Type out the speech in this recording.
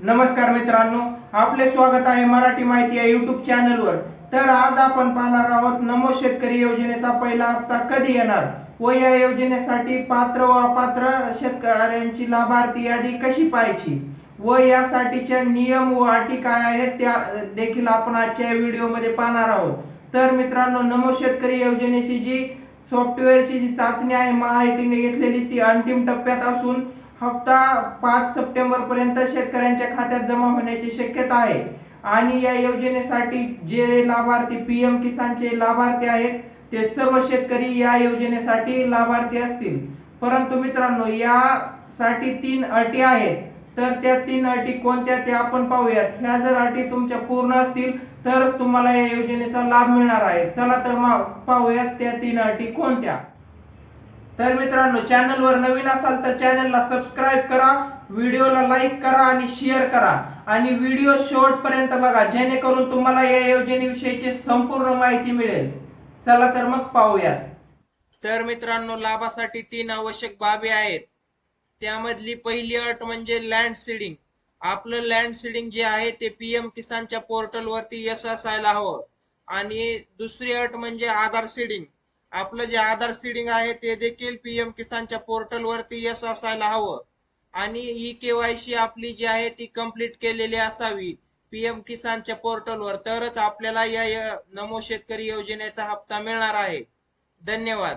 नमस्कार मित्रांनो आपले स्वागत आहे मराठी माहिती या युट्यूब चॅनलवर तर आज आपण पाहणार आहोत नमो शेतकरी योजनेचा पहिला हप्ता कधी येणार? व या योजनेसाठी पात्र व अपात्र शेतकऱ्यांची लाभार्थी यादी कशी पाहायची? व यासाठीच्या नियम व अटी काय आहेत त्या देखील आपण आजच्या व्हिडिओमध्ये पाहणार आहोत. तर मित्रांनो नमो शेतकरी योजनेची जी सॉफ्टवेअरची जी चाचणी आहे महाआयटीने घेतलेली ती अंतिम टप्प्यात असून हप्ता पाच सप्टेंबर पर्यंत शेतकऱ्यांच्या खात्यात जमा होण्याची शक्यता आहे. आणि या योजनेसाठी जे लाभार्थी पीएम किसानचे लाभार्थी आहेत ते सर्व शेतकरी या योजनेसाठी लाभार्थी असतील. परंतु मित्रांनो यासाठी तीन अटी आहेत. तर त्या तीन अटी कोणत्या ते आपण पाहूयात. ह्या जर अटी तुमच्या पूर्ण असतील तर तुम्हाला या योजनेचा लाभ मिळणार आहे. चला तर मग पाहूयात त्या तीन अटी कोणत्या. तर मित्रांनो चॅनलवर नवीन असाल तर चॅनलला सबस्क्राईब करा व्हिडिओला लाईक करा आणि शेअर करा. आणि व्हिडिओ शेवटपर्यंत बघा जेणेकरून तुम्हाला या योजनेविषयीची संपूर्ण माहिती मिळेल. चला तर मग पाहूयात. तर मित्रांनो लाभासाठी तीन आवश्यक बाबी आहेत. त्यामधली पहिली अट म्हणजे लँड सीडिंग आपलं लँड सीडिंग जे आहे ते पीएम किसानच्या पोर्टल वरती यश असायला हवं. आणि दुसरी अट म्हणजे आधार सीडिंग आपलं जे आधार सीडिंग आहे ते देखील पीएम किसानच्या पोर्टल वरती यश असायला हवं. आणि ई केवायसी आपली जी आहे ती कंप्लीट केलेली असावी. पीएम किसानच्या पोर्टलवर तरच आपल्याला या या नमो शेतकरी योजनेचा हप्ता मिळणार आहे. धन्यवाद.